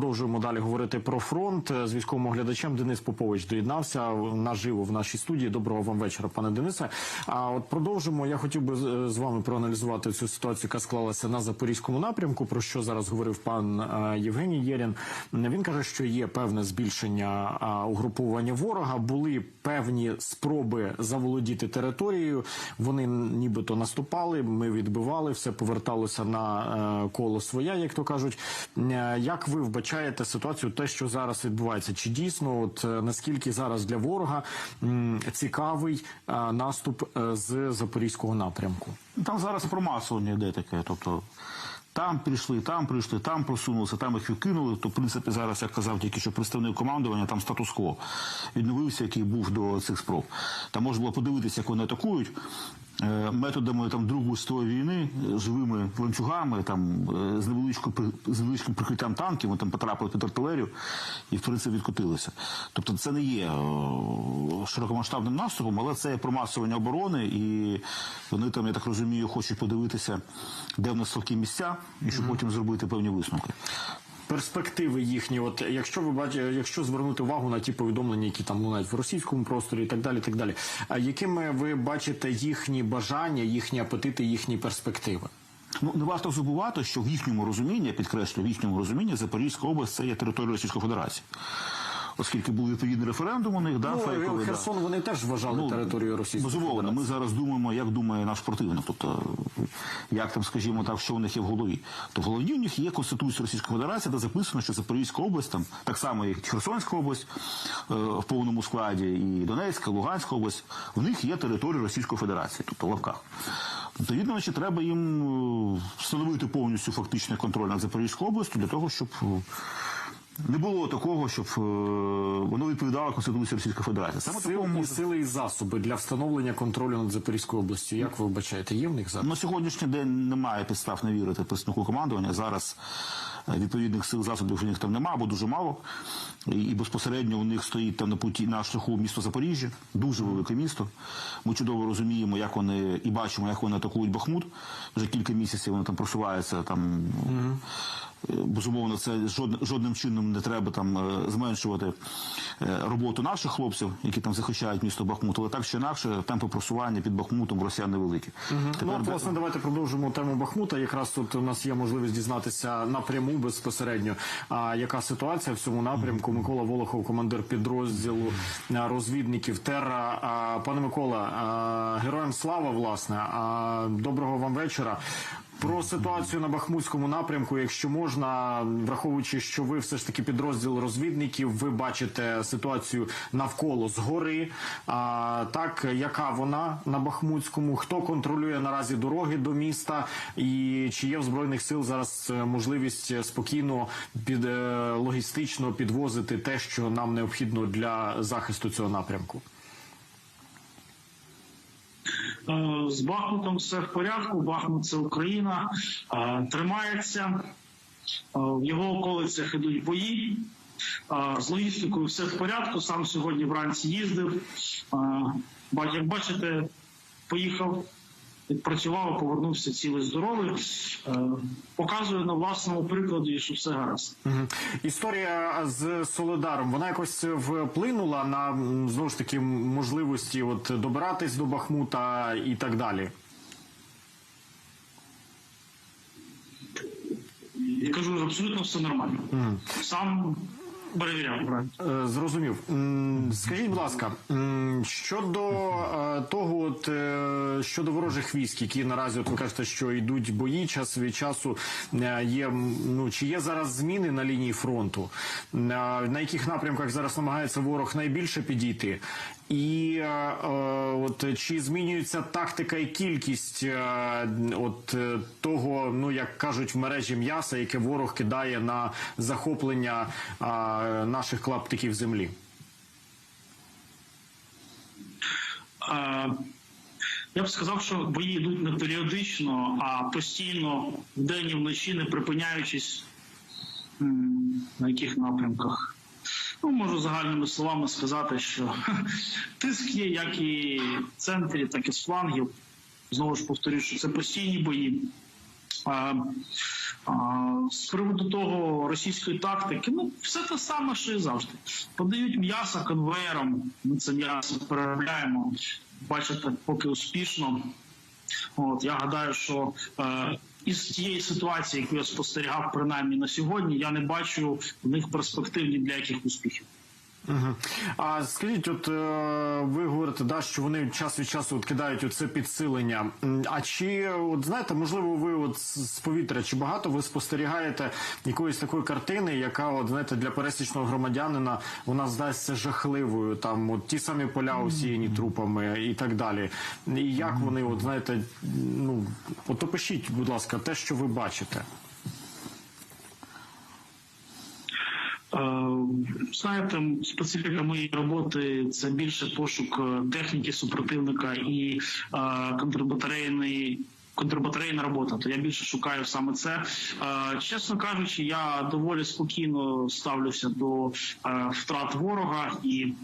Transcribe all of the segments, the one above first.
продовжуємо далі говорити про фронт з військовим оглядачем. Денис Попович доєднався наживо в нашій студії. Доброго вам вечора, пане Денисе. А от продовжимо. Я хотів би з- вами проаналізувати цю ситуацію, яка склалася на запорізькому напрямку. Про що зараз говорив пан е, Євгеній Єрін. Він каже, що є певне збільшення а, угруповання ворога. Були певні спроби заволодіти територією. Вони нібито наступали. Ми відбивали, все поверталося на е, коло своя, як то кажуть. Е, Як ви вбачаєте ситуацію, те, що зараз відбувається? Чи дійсно, от е, наскільки зараз для ворога цікавий е, наступ е, з запорізького напрямку? Там зараз промасування йде таке. Тобто там прийшли, там прийшли, там просунулися, там їх відкинули. То, в принципі, зараз, як казав тільки що представник командування, там статус-кво відновився, який був до цих спроб. Там можна було подивитися, як вони атакують. Е, Методами там Другої світової війни, е, живими ланцюгами, там е, з невеличкою з невеличким прикриттям танків, вони там потрапили під артилерію і в принципі відкотилися. Тобто це не є широкомасштабним наступом, але це є промасування оборони, і вони там, я так розумію, хочуть подивитися, де в нас слабкі місця, і щоб потім зробити певні висновки. Перспективи їхні, от якщо ви бачите, якщо звернути увагу на ті повідомлення, які там лунають в російському просторі, і так далі, так далі. А якими ви бачите їхні бажання, їхні апетити, їхні перспективи? Ну не варто забувати, що в їхньому розумінні, я підкреслюю, в їхньому розумінні Запорізька область це є територія Російської Федерації. Оскільки був відповідний референдум у них, да, Ну, фейковий, да. Херсон вони теж вважали територією Російської Безумовно, Федерації. ми зараз думаємо, як думає наш противник. Тобто, як там, скажімо так, що у них є в голові. То в голові у них є Конституція Російської Федерації, де записано, що Запорізька область, там так само як Херсонська область е, в повному складі, і Донецька, Луганська область, в них є територія Російської Федерації, тобто в лавках. Відповідно, значить, треба їм е, встановити повністю фактичний контроль над Запорізькою областю для того, щоб. Не було такого, щоб е, воно відповідало Конституції Російської Федерації. Саме такого Сили, і може сили і засоби для встановлення контролю над Запорізькою областю. Як ви вбачаєте, є в них зараз? На сьогоднішній день немає підстав не вірити представнику командування. Зараз е, відповідних сил засобів у них там немає, або дуже мало. І, і безпосередньо у них стоїть там на путі на шляху місто Запоріжжя, дуже велике місто. Ми чудово розуміємо, як вони і бачимо, як вони атакують Бахмут. Вже кілька місяців вони там просуваються там. Е, Безумовно, це жодним, чином не треба там е, зменшувати е, роботу наших хлопців, які там захищають місто Бахмут, але так чи інакше темпи просування під Бахмутом росіян невеликі. Ну, Тепер от, власне, давайте продовжимо тему Бахмута. Якраз тут у нас є можливість дізнатися напряму безпосередньо, а, яка ситуація в цьому напрямку. Микола Волохов, командир підрозділу розвідників Терра. Пане Микола, героям слава, власне. А, доброго вам вечора. Про ситуацію на Бахмутському напрямку, якщо можна, враховуючи, що ви все ж таки підрозділ розвідників, ви бачите ситуацію навколо згори. А, так, яка вона на Бахмутському? Хто контролює наразі дороги до міста? І чи є в збройних сил зараз е, можливість спокійно під е, логістично підвозити те, що нам необхідно для захисту цього напрямку? Е, З Бахмутом все в порядку. Бахмут це Україна, е, тримається. Е, В його околицях ідуть бої. З логістикою все в порядку. Сам сьогодні вранці їздив. Як бачите, поїхав, відпрацював, повернувся цілий здоровий. Е, Показує на власному прикладі, що все гаразд. Історія з Солидаром вона якось вплинула на знову ж таки можливості от добиратись до Бахмута і так далі. Я кажу, абсолютно все нормально. Сам перевіряв. Е, Зрозумів. Скажіть, будь ласка, щодо е, того, от е, щодо ворожих військ, які наразі, от ви кажете, що йдуть бої час від часу. Є ну чи є зараз зміни на лінії фронту? На яких напрямках зараз намагається ворог найбільше підійти? І е, е, от чи змінюється тактика і кількість е, от того, ну як кажуть в мережі м'яса, яке ворог кидає на захоплення наших клаптиків землі? Е, Я б сказав, що бої йдуть не періодично, а постійно вдень і вночі, не припиняючись на яких напрямках. Ну, можу загальними словами сказати, що тиск є як і в центрі, так і з флангів. Знову ж повторюю, що це постійні бої. А, А, з приводу того російської тактики, ну все те саме, що і завжди. Подають м'ясо конвеєром. Ми це м'ясо переробляємо. Бачите, поки успішно. От я гадаю, що е, із тієї ситуації, яку я спостерігав, принаймні на сьогодні, я не бачу в них перспектив ні для яких успіхів. Угу. А скажіть, от е, ви говорите, да, що вони час від часу от кидають оце підсилення. А чи от знаєте, можливо, ви от з з повітря, чи багато ви спостерігаєте якоїсь такої картини, яка от знаєте для пересічного громадянина вона здасться жахливою? Там от ті самі поля усіяні трупами і так далі. І як вони, от знаєте, ну от опишіть, будь ласка, те, що ви бачите. Знаєте, специфіка моєї роботи це більше пошук е, техніки супротивника і е, контрбатарейної. Контрбатарейна робота, то я більше шукаю саме це. Е, Чесно кажучи, я доволі спокійно ставлюся до втрат ворога, і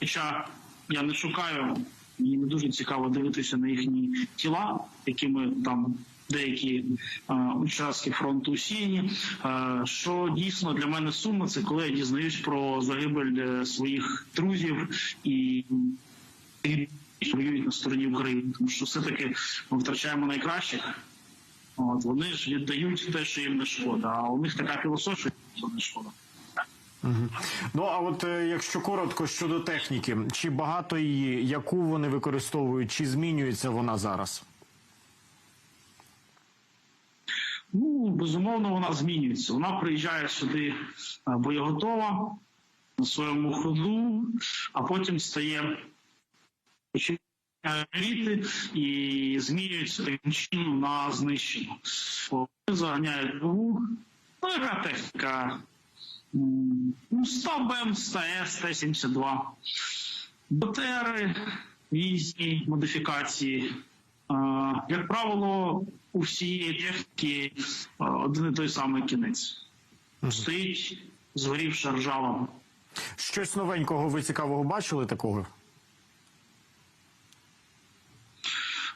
хоча я не шукаю, мені не дуже цікаво дивитися на їхні тіла, якими там деякі е, участки фронту усіяні. Е, що дійсно для мене сумно, це коли я дізнаюсь про загибель е, своїх друзів і. воюють на стороні України, тому що все-таки ми втрачаємо найкращих. От вони ж віддають те, що їм не шкода. А у них така філософія, що не шкода. Ну а от якщо коротко щодо техніки, чи багато її, яку вони використовують, чи змінюється вона зараз? Ну, безумовно, вона змінюється. Вона приїжджає сюди боєготова на своєму ходу, а потім стає горіти і змінюється таким чином на знищену. Вони заганяють нову. Ну, яка техніка? Ну, 100 БМ, 100 С, Т-72. БТРи, різні модифікації. Як правило, у всієї техніки один і той самий кінець. Стоїть згорівша ржава. Щось новенького ви цікавого бачили такого?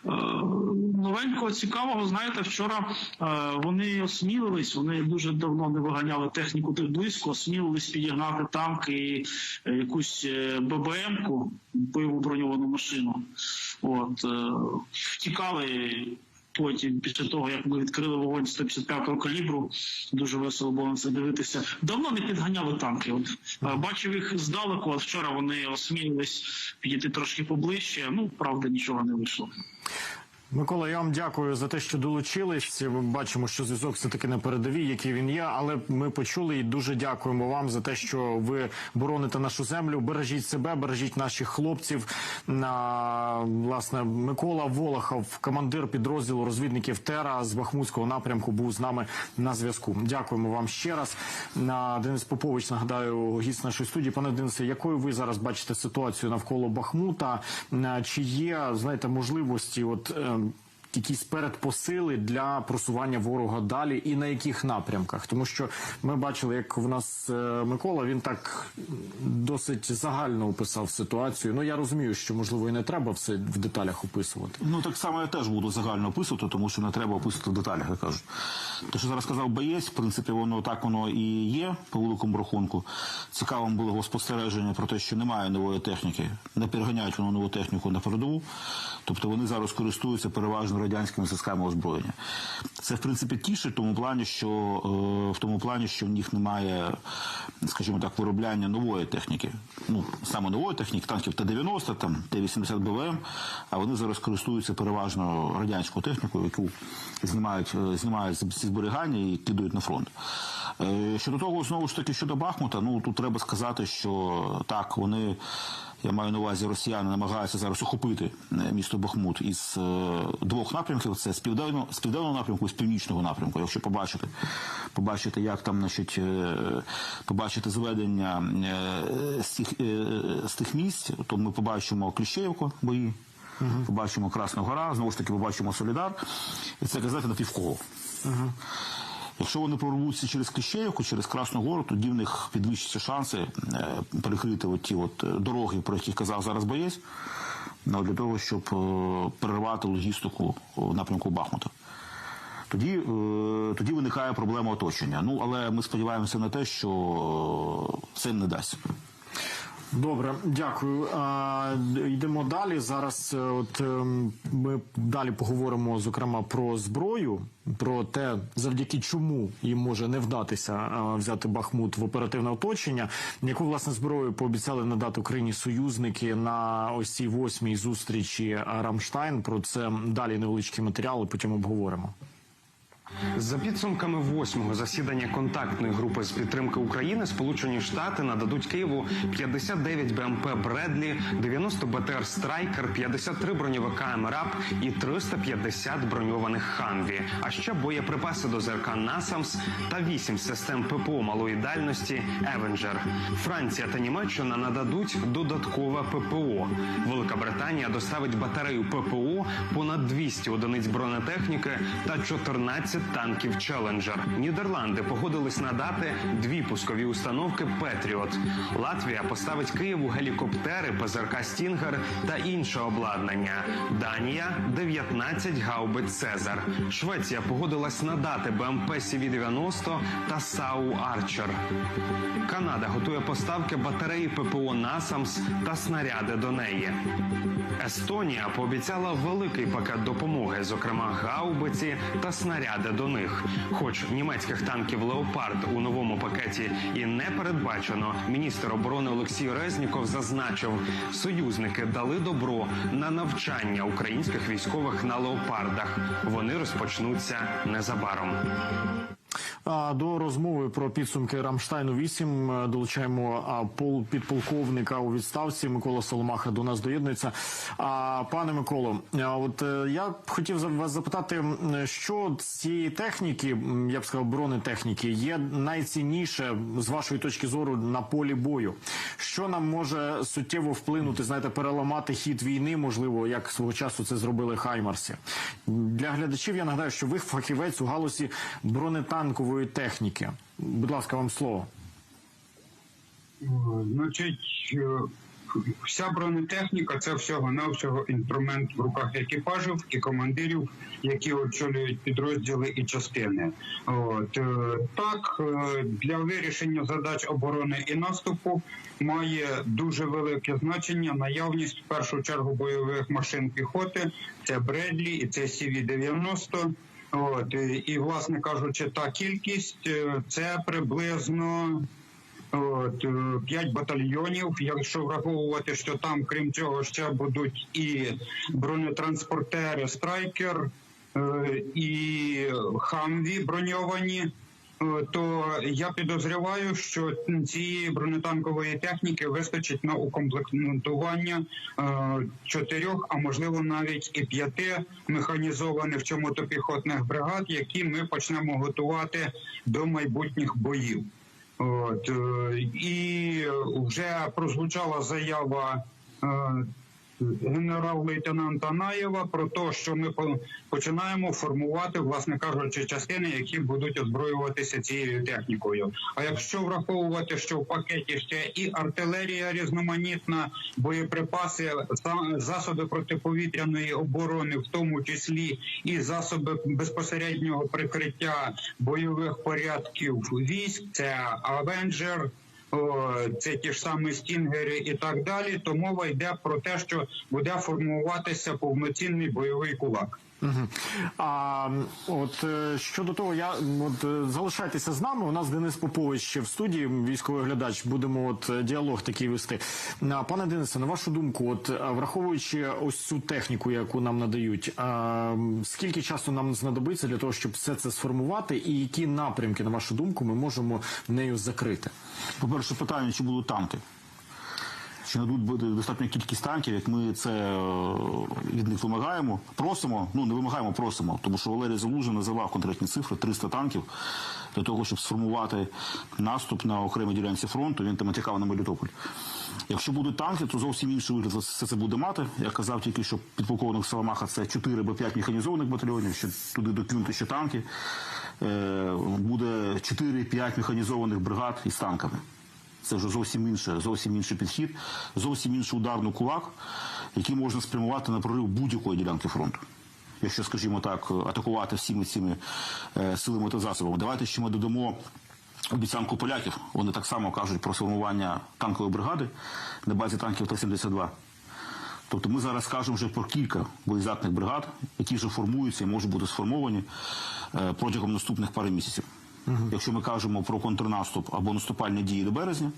Е, Новенького цікавого, знаєте, вчора е, вони осмілились, вони дуже давно не виганяли техніку так близько, осмілились підігнати танк і е, якусь е, ББМ-ку, бойову броньовану машину. От втікали. Потім, після того, як ми відкрили вогонь 155-го калібру, дуже весело було на це дивитися. Давно не підганяли танки. От бачив їх здалеку, а вчора вони осмілились підійти трошки поближче. Ну, правда, нічого не вийшло. Микола, я вам дякую за те, що долучились. Ми бачимо, що зв'язок все таки на передовій, який він є. Але ми почули і дуже дякуємо вам за те, що ви бороните нашу землю. Бережіть себе, бережіть наших хлопців. На власне Микола Волохов, командир підрозділу розвідників Тера з Бахмутського напрямку, був з нами на зв'язку. Дякуємо вам ще раз. На Денис Попович нагадаю, гість нашої студії. Пане Денисе, якою ви зараз бачите ситуацію навколо Бахмута? Е, Чи є знаєте можливості? От е, якісь передпосили для просування ворога далі, і на яких напрямках? Тому що ми бачили, як в нас е, Микола він так досить загально описав ситуацію. Ну я розумію, що можливо і не треба все в деталях описувати. Ну так само я теж буду загально описувати, тому що не треба описувати в деталях, як кажуть. Те, що зараз сказав боєць, в принципі, воно так воно і є по великому рахунку. Цікавим було його спостереження про те, що немає нової техніки, не переганяють воно нову техніку на передову. Тобто вони зараз користуються переважно радянськими системами озброєння. Це в принципі тішить в тому плані, що е, в тому плані, що в них немає, скажімо так, виробляння нової техніки. Ну саме нової техніки, танків Т-90, там Т-80 БВМ, а вони зараз користуються переважно радянською технікою, яку знімають, е, знімають зі зберігання і кидають на фронт. Е, Щодо того, знову ж таки, щодо Бахмута, ну тут треба сказати, що так, вони, я маю на увазі, росіяни намагаються зараз охопити е, місто Бахмут із е, двох напрямків: це з південного, з південного напрямку і з північного напрямку. Якщо побачити, побачити, як там, значить, е, побачити зведення з тих, з тих місць, то ми побачимо Кліщеївку бої. Побачимо Красна Гора, знову ж таки побачимо Солідар, і це казати на півколо. Якщо вони прорвуться через Кліщеївку, через Красну Гору, тоді в них підвищаться шанси е, перекрити от ті от е, дороги, про які казав зараз боєць, ну, для того, щоб е, перервати логістику в напрямку Бахмута. тоді, тоді виникає проблема оточення. Ну але ми сподіваємося на те, що це не дасть. Добре, дякую. А, йдемо далі. Зараз е, от ем, ми далі поговоримо зокрема про зброю, про те, завдяки чому їм може не вдатися а, взяти Бахмут в оперативне оточення. Яку власне зброю пообіцяли надати Україні союзники на ось цій восьмій зустрічі Рамштайн? Про це далі невеличкі матеріали. Потім обговоримо. За підсумками восьмого засідання контактної групи з підтримки України, Сполучені Штати нададуть Києву 59 БМП Бредлі, 90 БТР Страйкер, 53 броньовика МРАП і 350 броньованих Ханві. А ще боєприпаси до ЗРК Насамс та 8 систем ППО малої дальності Евенджер. Франція та Німеччина нададуть додаткове ППО. Велика Британія доставить батарею ППО, понад 200 одиниць бронетехніки та 14 танків Челенджер. Нідерланди погодились надати дві пускові установки Петріот. Латвія поставить Києву гелікоптери, ПЗРК Стінгер та інше обладнання. Данія 19 гаубиць Цезар. Швеція погодилась надати БМП CV-90 та САУ Арчер. Канада готує поставки батареї ППО Насамс та снаряди до неї. Естонія пообіцяла великий пакет допомоги, зокрема гаубиці та снаряди до них. Хоч німецьких танків Леопард у новому пакеті і не передбачено, міністр оборони Олексій Резніков зазначив, союзники дали добро на навчання українських військових на леопардах. Вони розпочнуться незабаром. До розмови про підсумки Рамштайну 8 е, долучаємо підполковника у відставці Микола Соломаха до нас доєднується. А пане Миколо, от е, я хотів вас запитати, що цієї техніки, я б сказав, бронетехніки, є найцінніше з вашої точки зору на полі бою. Що нам може суттєво вплинути, знаєте, переламати хід війни, можливо, як свого часу це зробили Хаймарсі. Для глядачів я нагадаю, що ви фахівець у галузі бронетанкової техніки. Будь ласка, вам слово. Значить, е, вся бронетехніка це всього навсього інструмент в руках екіпажів і командирів, які очолюють підрозділи і частини. От е, так е, для вирішення задач оборони і наступу має дуже велике значення наявність в першу чергу бойових машин піхоти. Це Бредлі і це CV-90. От і, власне кажучи, та кількість е, це приблизно. От, е, п'ять батальйонів. Якщо враховувати, що там, крім цього, ще будуть і бронетранспортери Страйкер е, і Хамві броньовані. Е, То я підозріваю, що цієї бронетанкової техніки вистачить на укомплектування е, чотирьох, а можливо навіть і п'яти механізованих чи мотопіхотних бригад, які ми почнемо готувати до майбутніх боїв. От е, і вже прозвучала заява генерал-лейтенанта Наєва про те, що ми починаємо формувати, власне кажучи, частини, які будуть озброюватися цією технікою. А якщо враховувати, що в пакеті ще і артилерія різноманітна, боєприпаси, за- засоби протиповітряної оборони, в тому числі і засоби безпосереднього прикриття бойових порядків військ, це Авенджер. Це ті ж самі стінгери і так далі. То мова йде про те, що буде формуватися повноцінний бойовий кулак. А от е, щодо того, я от е, залишайтеся з нами. У нас Денис Попович ще в студії, військовий глядач. Будемо от е, діалог такий вести. Пане Денисе, на вашу думку, от враховуючи ось цю техніку, яку нам надають, а, скільки часу нам знадобиться для того, щоб все це сформувати, і які напрямки, на вашу думку, ми можемо нею закрити? По-перше, питання, чи будуть танки. Чи надуть буде достатня кількість танків, як ми це е, від них вимагаємо, просимо, ну не вимагаємо, просимо, тому що Валерій Залужин називав конкретні цифри 300 танків для того, щоб сформувати наступ на окремій ділянці фронту. Він там натякав на Мелітополь. Якщо будуть танки, то зовсім інший вигляд все це буде мати. Я казав тільки, що підполковник Саламаха це 4 або 5 механізованих батальйонів, ще туди докинути ще танки. Е, Буде 4-5 механізованих бригад із танками. Це вже зовсім інше, зовсім інший підхід, зовсім інший ударний кулак, який можна спрямувати на прорив будь-якої ділянки фронту. якщо, скажімо так, атакувати всіми цими е, силами та засобами. Давайте ще ми додамо обіцянку поляків. Вони так само кажуть про сформування танкової бригади на базі танків Т-72. Тобто ми зараз кажемо вже про кілька боєздатних бригад, які вже формуються і можуть бути сформовані е, протягом наступних пари місяців. Якщо ми кажемо про контрнаступ або наступальні дії до березня,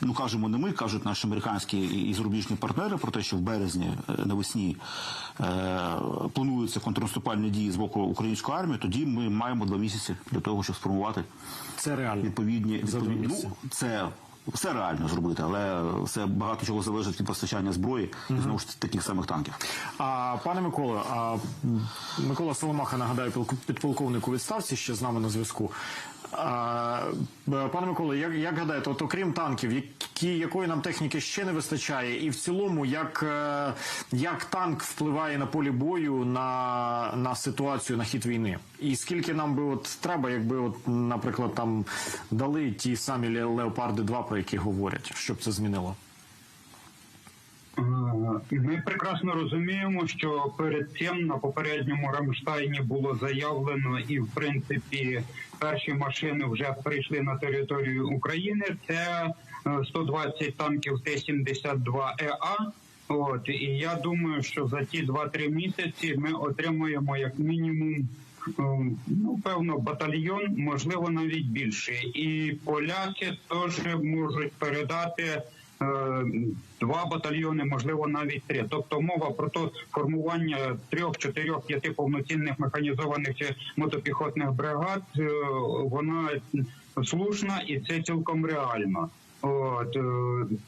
ну кажемо не ми, кажуть наші американські і зарубіжні партнери про те, що в березні е, навесні е, плануються контрнаступальні дії з боку української армії, тоді ми маємо два місяці для того, щоб сформувати Це реально. відповідні відповідні ну, це все реально зробити, але все багато чого залежить від постачання зброї і знову ж таких самих танків. А пане Миколе, а Микола Соломаха, нагадаю, підполковник у відставці ще з нами на зв'язку. Пане Миколи, як, як гадаєте, от окрім танків, які, якої нам техніки ще не вистачає, і в цілому, як, е, як танк впливає на полі бою на, на ситуацію на хід війни? І скільки нам би от треба, якби, от, наприклад, там дали ті самі Ле- Леопарди 2, про які говорять, щоб це змінило? Е, Ми прекрасно розуміємо, що перед цим на попередньому Рамштайні було заявлено, і в принципі перші машини вже прийшли на територію України. Це е, 120 танків Т-72 ЕА. От і я думаю, що за ті 2-3 місяці ми отримуємо як мінімум. е, Ну, певно, батальйон, можливо, навіть більше. І поляки теж можуть передати е, два батальйони, можливо, навіть три. Тобто мова про то формування трьох, чотирьох, п'яти повноцінних механізованих чи мотопіхотних бригад, е, вона слушна і це цілком реально. От е,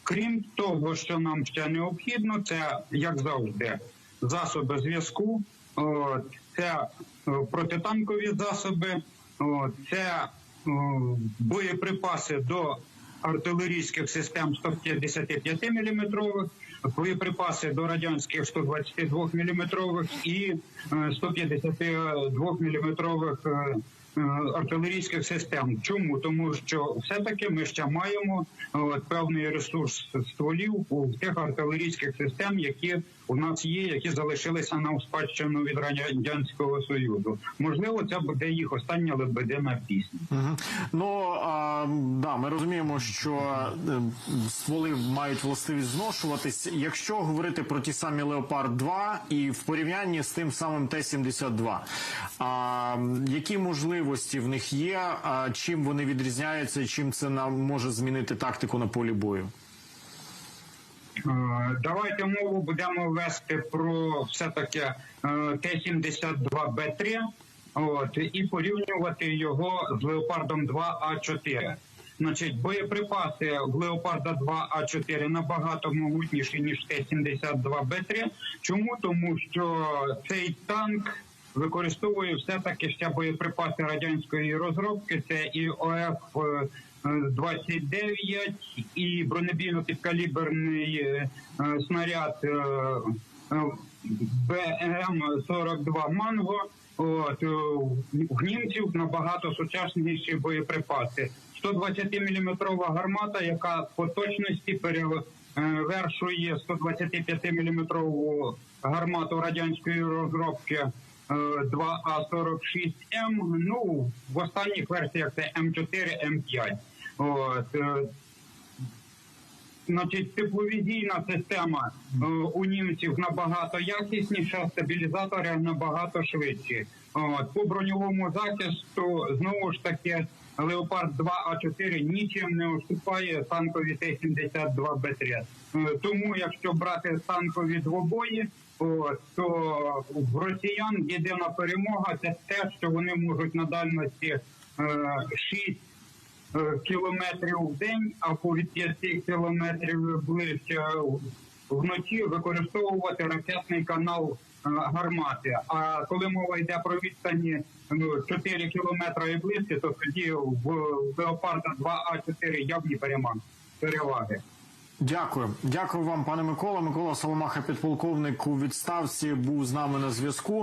крім того, що нам ще необхідно, це як завжди засоби зв'язку, це е, протитанкові засоби, це е, боєприпаси до артилерійських систем 155 мм, боєприпаси до радянських 122 мм і е, 152 мм е, артилерійських систем. Чому? Тому що все-таки ми ще маємо е, певний ресурс стволів у тих артилерійських систем, які у нас є, які залишилися нам спадщину від радянського союзу. Можливо, це буде їх остання лебедина пісня. Мгм. Ну а, да, ми розуміємо, що е, стволи мають властивість зношуватись. Якщо говорити про ті самі Леопард 2 і в порівнянні з тим самим Т-72, а, які можливості в них є? А, чим вони відрізняються? Чим це нам може змінити тактику на полі бою? Е, Давайте мову будемо вести про все таки Т-72Б3 от, і порівнювати його з Леопардом 2А4. Значить, боєприпаси в Леопарда 2А4 набагато могутніші, ніж Т-72Б3. Чому? Тому що цей танк використовує все-таки ще боєприпаси радянської розробки. Це і ОФ е, 29 і бронебійно-підкаліберний е, е, снаряд е, е, БМ-42 Манго. От, в німців набагато сучасніші боєприпаси. 120-мм гармата, яка по точності перевершує 125-мм гармату радянської розробки е, 2А46М. Ну, в останніх версіях це М4, М5. От, е, Значить, тепловізійна система е, у німців набагато якісніша, стабілізатори набагато швидші. От, по броньовому захисту знову ж таки Леопард 2А4 нічим не уступає танкові Т-72Б3. Е, Тому, якщо брати танкові двобої, то в росіян єдина перемога це те, що вони можуть на дальності е, 6 е, кілометрів в день, або від 5 кілометрів ближче вночі використовувати ракетний канал е, гармати. А коли мова йде про відстані ну, 4 кілометри і ближче, то тоді в Леопарда 2А4 явні перема- переваги. Дякую, дякую вам, пане Микола. Микола Соломаха, підполковник у відставці, був з нами на зв'язку.